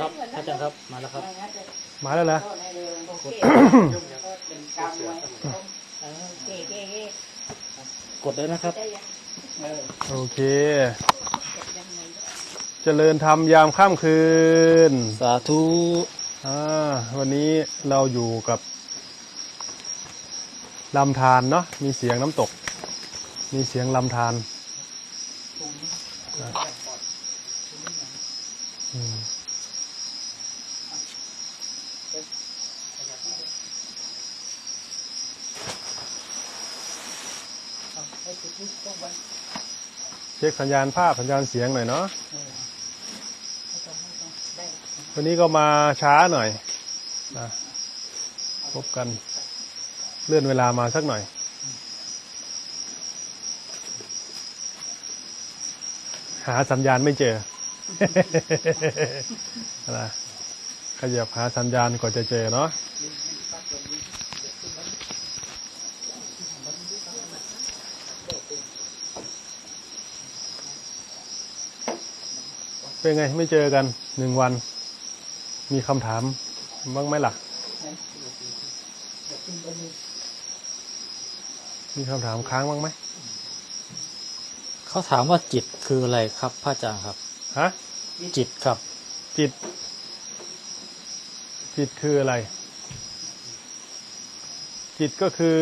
ครับอาจารย์ครับมาแล้วครับ มาแล้วเหรอโอเคเป็นกรรมไว้เออโอเคโอเคโอเคกดเลยนะครับได้ยังเออโอเคเก็บยังไงเจริญธรรมยามค่ำคืน สาธุอ่าวันนี้เราอยู่กับลำธารเนาะมีเสียงน้ำตก มีเสียงลำธารนะอืม เช็คสัญญาณภาพสัญญาณเสียงหน่อยเนาะวันนี้ก็มาช้าหน่อยนะพบกันเลื่อนเวลามาสักหน่อยหาสัญญาณไม่เจอ นะขยับหาสัญญาณกว่าจะเจอเนาะเป็นไงไม่เจอกันหนึ่งวัน มีคำถามบ้างไหมล่ะ มีคำถามค้างบ้างไหม เขาถามว่าจิตคืออะไรครับพระอาจารย์ครับ ฮะจิตครับ จิต จิตคืออะไร จิตก็คือ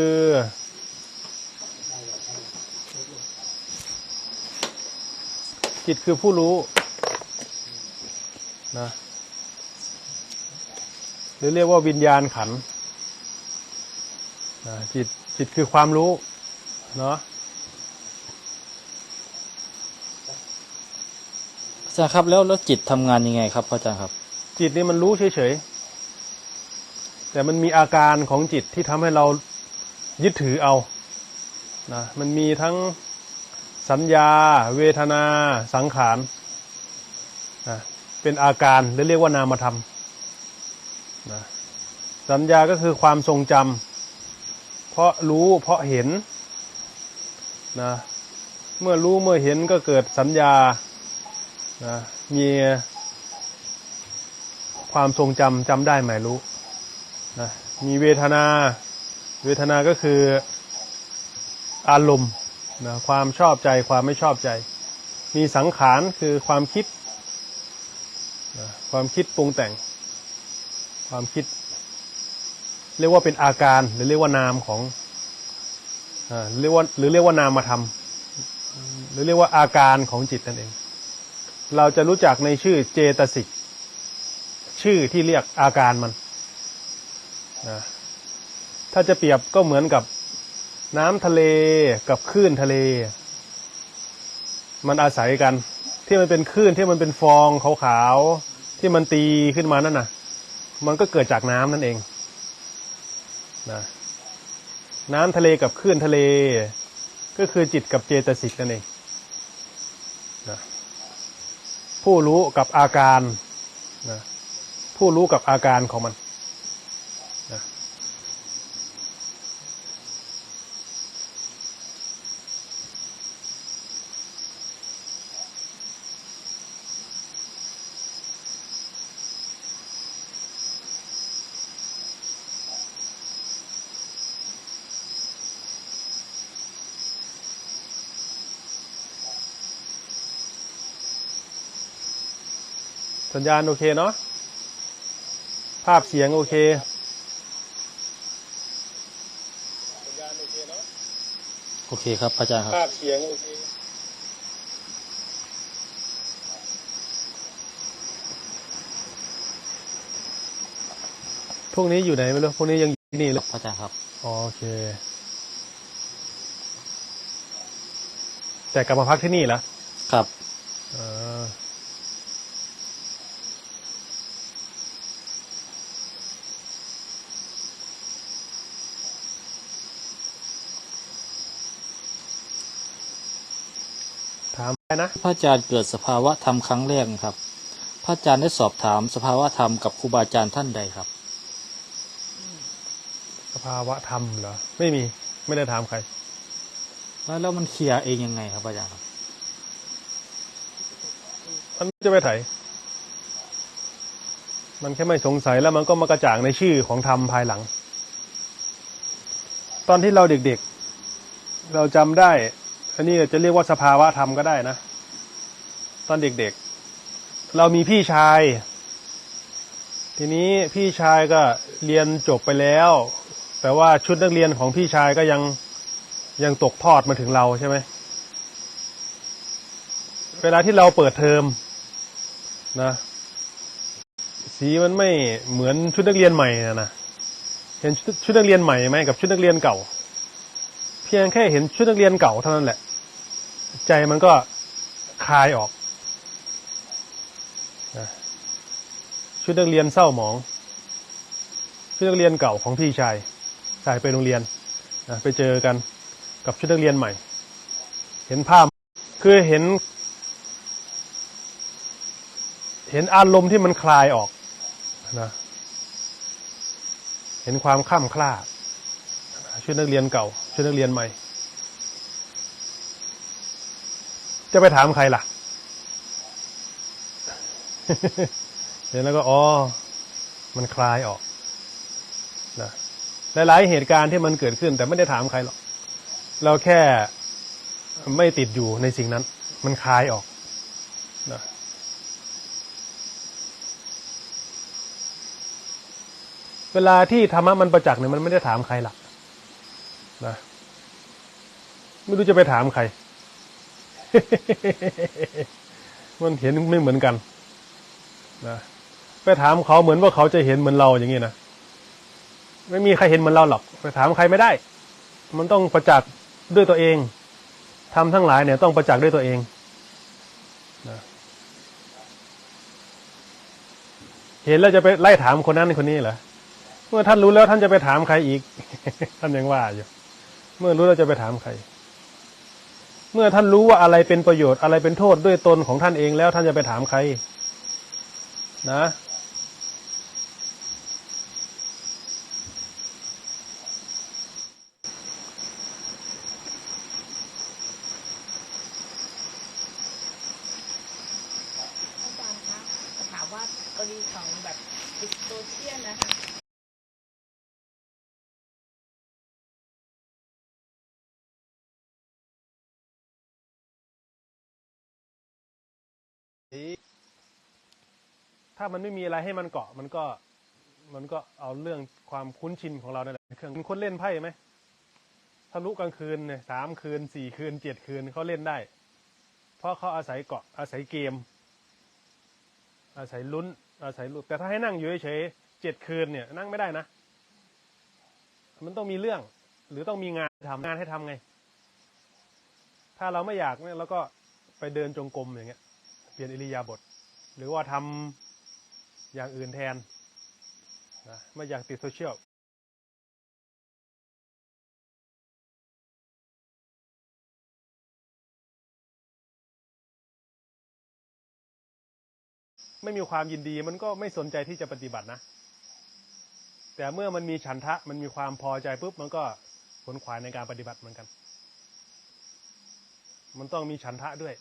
จิตคือผู้รู้นะหรือเรียกว่าวิญญาณขันธ์นะจิตจิตคือความรู้ เนาะ อา จารย์ครับแล้วแล้วจิตทำงานยังไงครับพระอาจารย์ครับ จิตนี่มันรู้เฉยๆแต่มันมีอาการของจิตที่ทำให้เรายึดถือเอานะมันมีทั้งสัญญา เวทนา สังขารนะเป็นอาการหรือเรียกว่านามธรรมนะสัญญาก็คือความทรงจำเพราะรู้เพราะเห็นนะเมื่อรู้เมื่อเห็นก็เกิดสัญญา นะมีความทรงจำจำได้หมายรู้นะมีเวทนา เวทนาก็คืออารมณ์นะความชอบใจความไม่ชอบใจ มีสังขารคือความคิดนะความคิดปรุงแต่ง ความคิด เรียกว่าเป็นอาการหรือเรียกว่านามของอ่าเรียกว่าหรือเรียกว่านามธรรมหรือเรียกว่าอาการของจิตนั่นเอง เราจะรู้จักในชื่อเจตสิกชื่อที่เรียกอาการมันนะถ้าจะเปรียบก็เหมือนกับน้ำทะเลกับคลื่นทะเล มันอาศัยกัน ที่มันเป็นคลื่นที่มันเป็นฟองขาวๆที่มันตีขึ้นมานั่นน่ะ มันก็เกิดจากน้ำนั่นเองนะน้ำทะเลกับคลื่นทะเล ก็คือจิตกับเจตสิกนั่นเองนะ ผู้รู้กับอาการนะผู้รู้กับอาการของมัน สัญญาณโอเคเนาะ ภาพเสียงโอเค สัญญาณโอเคเนาะ โอเคครับพระอาจารย์ครับ ภาพเสียงโอเคพวกนี้อยู่ไหนไม่รู้ พวกนี้ยังอยู่ที่นี่เลยพระอาจารย์ครับอ๋อโอเค แต่กลับมาพักที่นี่แล้วครับ อ่า ถามไปนะพระอาจารย์เกิดสภาวะธรรมครั้งแรกนะครับ พระอาจารย์ได้สอบถามสภาวะธรรมกับครูบาอาจารย์ท่านใดครับ สภาวะธรรมเหรอไม่มีไม่ได้ถามใคร แล้วแล้วมันเคลียร์เองยังไงครับพระอาจารย์ครับมันจะไปไถมันแค่ไม่สงสัยแล้วมันก็มากระจ่างในชื่อของธรรมภายหลัง ตอนที่เราเด็กๆ เราจำได้ อันนี้จะเรียกว่าสภาวะธรรมก็ได้นะ ตอนเด็กๆ เรามีพี่ชาย ทีนี้พี่ชายก็เรียนจบไปแล้ว แต่ว่าชุดนักเรียนของพี่ชายก็ยังยังตกทอดมาถึงเราใช่ไหม เวลาที่เราเปิดเทอมนะ สีมันไม่เหมือนชุดนักเรียนใหม่นะนะเห็นชุดชุดนักเรียนใหม่ไหมกับชุดนักเรียนเก่า เพียงแค่เห็นชุดนักเรียนเก่าเท่านั้นแหละ ใจมันก็คลายออกชุดนักเรียนเศร้าหมอง ชุดนักเรียนเก่าของพี่ชายชายไปโรงเรียนนะไปเจอกันกับชุดนักเรียนใหม่ เห็นภาพคือเห็น เห็นอารมณ์ที่มันคลายออกนะเห็นความข้ามคล้าชุดนักเรียนเก่า ชุดนักเรียนใหม่ จะไปถามใครล่ะ เห็นแล้วก็อ๋อ มันคลายออกนะหลายๆเหตุการณ์ที่มันเกิดขึ้น แต่ไม่ได้ถามใครหรอก เราแค่ไม่ติดอยู่ในสิ่งนั้น มันคลายออกนะเวลาที่ธรรมะมันประจักษ์เนี่ยมันไม่ได้ถามใครหรอกนะไม่รู้จะไปถามใคร มันเห็นไม่เหมือนกันนะไปถามเขาเหมือนว่าเขาจะเห็นเหมือนเราอย่างนี้นะไม่มีใครเห็นเหมือนเราหรอก ไปถามใครไม่ได้ มันต้องประจักษ์ด้วยตัวเองทำทั้งหลายเนี่ยต้องประจักษ์ด้วยตัวเองนะเห็นแล้วจะไปไล่ถามคนนั้นคนนี้เหรอเมื่อท่านรู้แล้วท่านจะไปถามใครอีกท่านยังว่าอยู่ เมื่อรู้แล้วจะไปถามใคร เมื่อท่านรู้ว่าอะไรเป็นประโยชน์อะไรเป็นโทษด้วยตนของท่านเองแล้วท่านจะไปถามใคร นะ อาจารย์คะถามว่ากรณีของแบบดิสโทเชียนนะคะ ถ้ามันไม่มีอะไรให้มันเกาะมันก็มันก็เอาเรื่องความคุ้นชินของเราเนี่ยแหละเครื่องคุณคนเล่นไพ่ไหมทะลุกลางคืนเนี่ยสามคืนสี่คืนเจ็ดคืนเขาเล่นได้ เพราะเขาอาศัยเกาะอาศัยเกม อาศัยลุ้น อาศัยลุ้นแต่ถ้าให้นั่งอยู่เฉยเจ็ดคืนเนี่ยนั่งไม่ได้นะ มันต้องมีเรื่อง หรือต้องมีงานทำงานให้ทำไง ถ้าเราไม่อยากเนี่ยเราก็ไปเดินจงกรมอย่างเงี้ย เปลี่ยนอิริยาบถหรือว่าทำ อย่างอื่นแทนนะไม่อยากติดโซเชียลไม่มีความยินดีมันก็ไม่สนใจที่จะปฏิบัตินะ แต่เมื่อมันมีฉันทะมันมีความพอใจปุ๊บมันก็ขนขวายในการปฏิบัติเหมือนกัน มันต้องมีฉันทะด้วย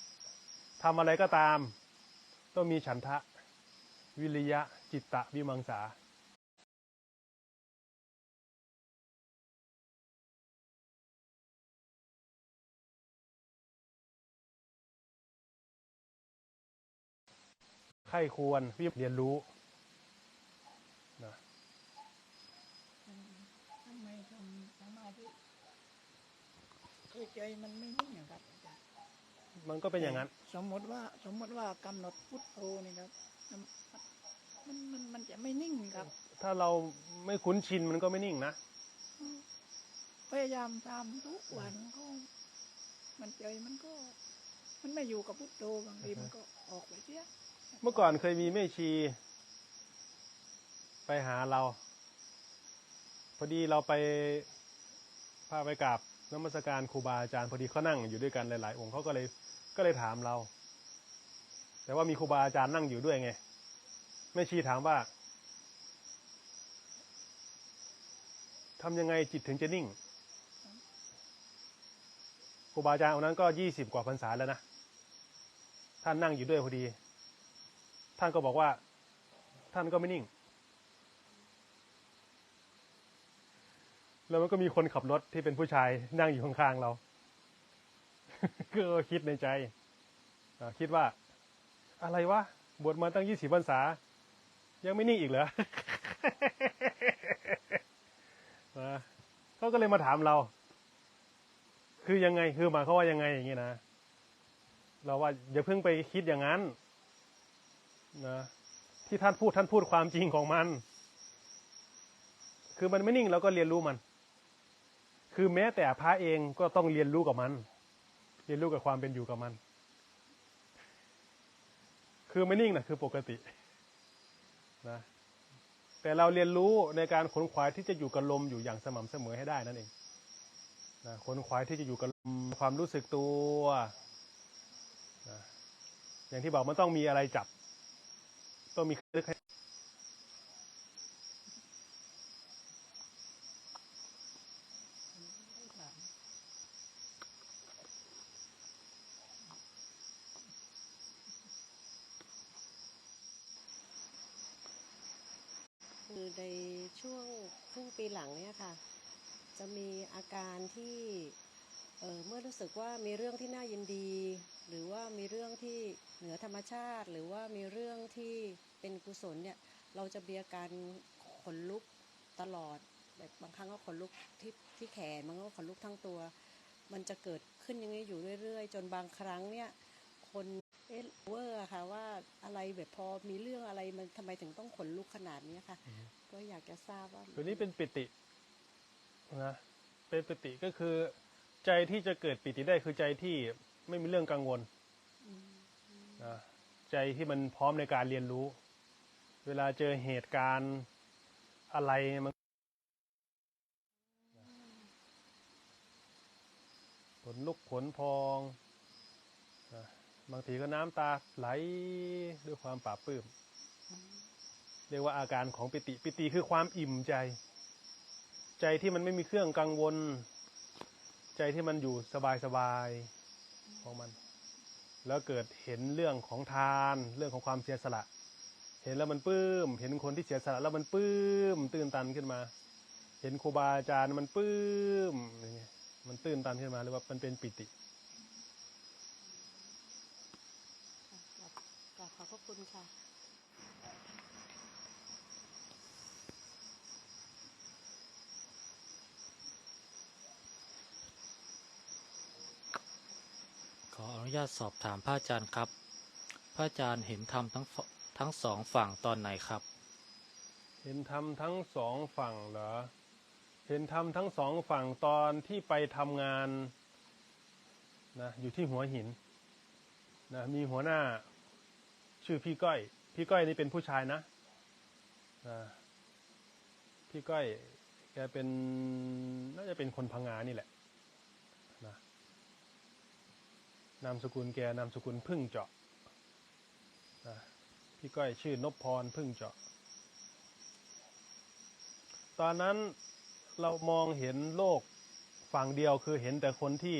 ทำอะไรก็ตาม ต้องมีฉันทะ วิริยะ จิตตะวิมังสาใครควรวิเรียนรู้นะทำไมทำสมาธิคือใจมันไม่นิ่งอะครับอาจารย์มันก็เป็นอย่างนั้นส มมติว่า สมมติว่ากำหนดพุทโธนี่ครับ มันมันมันจะไม่นิ่งครับ ถ้าเราไม่คุ้นชินมันก็ไม่นิ่งนะพยายามทำทุกวันก็ มันใจมันก็ มันไม่อยู่กับพุทโธบางทีมันก็ออกไปเสียเมื่อก่อนเคยมีแม่ชี ไปหาเรา พอดีเราไปพาไปกราบนมัสการครูบาอาจารย์พอดีเขานั่งอยู่ด้วยกันหลาย ๆ องค์เขาก็เลย ก็เลยถามเรา แต่ว่ามีครูบาอาจารย์นั่งอยู่ด้วยไงแม่ชีถามว่าทำยังไงจิตถึงจะนิ่งครูบาอาจารย์องค์นั้นก็ยี่สิบกว่าพรรษาแล้วนะท่านนั่งอยู่ด้วยพอดี ท่านก็บอกว่า ท่านก็ไม่นิ่ง แล้วมันก็มีคนขับรถที่เป็นผู้ชายนั่งอยู่ข้างๆเรา ก็คิดในใจคิดว่า อะไรวะบวชมาตั้งยี่สิบพรรษา ยังไม่นิ่งอีกเหรอเขาก็เลยมาถามเรา คือยังไงคือหมายเขาว่ายังไงอย่างนี้นะเราว่าอย่าเพิ่งไปคิดอย่างนั้นนะที่ท่านพูดท่านพูดความจริงของมัน คือมันไม่นิ่งเราก็เรียนรู้มัน คือแม้แต่พระเองก็ต้องเรียนรู้กับมัน เรียนรู้กับความเป็นอยู่กับมัน คือไม่นิ่งนะคือปกตินะแต่เราเรียนรู้ในการขนขวายที่จะอยู่กับลมอยู่อย่างสม่ำเสมอให้ได้นั่นเองนะขนขวายที่จะอยู่กับลมความรู้สึกตัวนะอย่างที่บอกมันต้องมีอะไรจับ ต้องมีเครื่อง ให้คือในช่วงครึ่งปีหลังเนี่ยค่ะ จะมีอาการที่เเมื่อรู้สึกว่ามีเรื่องที่น่ายินดี หรือว่ามีเรื่องที่เหนือธรรมชาติ หรือว่ามีเรื่องที่เป็นกุศลเนี่ยเราจะมีอาการขนลุกตลอดแบบบางครั้งก็ขนลุกที่ที่แขนบางครั้งก็ขนลุกทั้งตัว มันจะเกิดขึ้นอย่างนี้อยู่เรื่อยๆ จนบางครั้งเนี่ยคน เอะเวอร์อะค่ะว่าอะไรแบบพอมีเรื่องอะไรมันทำไมถึงต้องขนลุกขนาดนี้ค่ะ ก็อยากจะทราบว่าตัวนี้เป็นปิตินะเป็นปิติก็คือ ใจที่จะเกิดปิติได้คือใจที่ไม่มีเรื่องกังวลนะใจที่มันพร้อมในการเรียนรู้ เวลาเจอเหตุการณ์อะไรมันขนลุกขนพองนะ บางทีก็น้ำตาไหลด้วยความปลาบปลื้มเรียกว่าอาการของปิติปิติคือความอิ่มใจ ใจที่มันไม่มีเครื่องกังวล ใจที่มันอยู่สบายๆของมัน แล้วเกิดเห็นเรื่องของทาน เรื่องของความเสียสละ เห็นแล้วมันปลื้ม เห็นคนที่เสียสละ แล้วมันปลื้ม ตื่นตันขึ้นมา เห็นครูบาอาจารย์มันปลื้มอย่างเงี้ยมันตื่นตันขึ้นมาเรียกว่ามันเป็นปิติ กราบขอบพระ คุณค่ะ ขออนุญาตสอบถามพระอาจารย์ครับ พระอาจารย์เห็นธรรมทั้งฝทั้งสองฝั่งตอนไหนครับ เห็นธรรมทั้งสองฝั่งเหรอ เห็นธรรมทั้งสองฝั่งตอนที่ไปทำงานนะอยู่ที่หัวหินนะมีหัวหน้า ชื่อพี่ก้อย พี่ก้อยนี่เป็นผู้ชายนะพี่ก้อยแกเป็นน่าจะเป็นคนพังงานี่แหละนะนามสกุลแกนามสกุลพึ่งเจาะนะพี่ก้อยชื่อนพพรพึ่งเจาะ ตอนนั้นเรามองเห็นโลกฝั่งเดียวคือเห็นแต่คนที่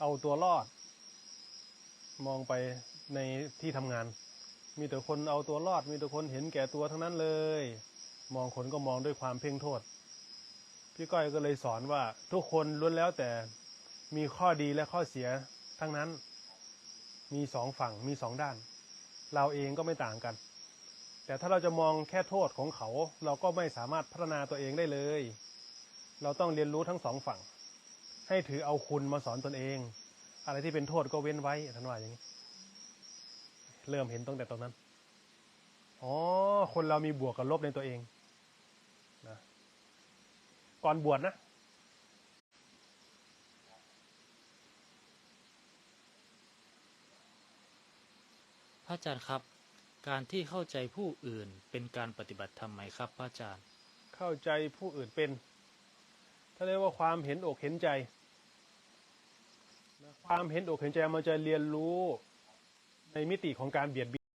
เอาตัวรอด มองไปในที่ทำงาน มีแต่คนเอาตัวรอด มีแต่คนเห็นแก่ตัวทั้งนั้นเลย มองคนก็มองด้วยความเพ่งโทษ พี่ก้อยก็เลยสอนว่า ทุกคนล้วนแล้วแต่มีข้อดีและข้อเสียทั้งนั้น มีสองฝั่งมีสองด้าน เราเองก็ไม่ต่างกัน แต่ถ้าเราจะมองแค่โทษของเขา เราก็ไม่สามารถพัฒนาตัวเองได้เลย เราต้องเรียนรู้ทั้งสองฝั่ง ให้ถือเอาคุณมาสอนตนเอง อะไรที่เป็นโทษก็เว้นไว้ท่านว่าอย่างนี้ เริ่มเห็นตั้งแต่ตรงนั้น อ๋อ คนเรามีบวกกับลบในตัวเองนะก่อนบวชนะพระอาจารย์ครับ การที่เข้าใจผู้อื่นเป็นการปฏิบัติธรรมไหมครับพระอาจารย์ เข้าใจผู้อื่นเป็นถ้าเรียกว่าความเห็นอกเห็นใจนะความเห็นอกเห็นใจมันจะเรียนรู้ ในมิติของการเบียดเบียน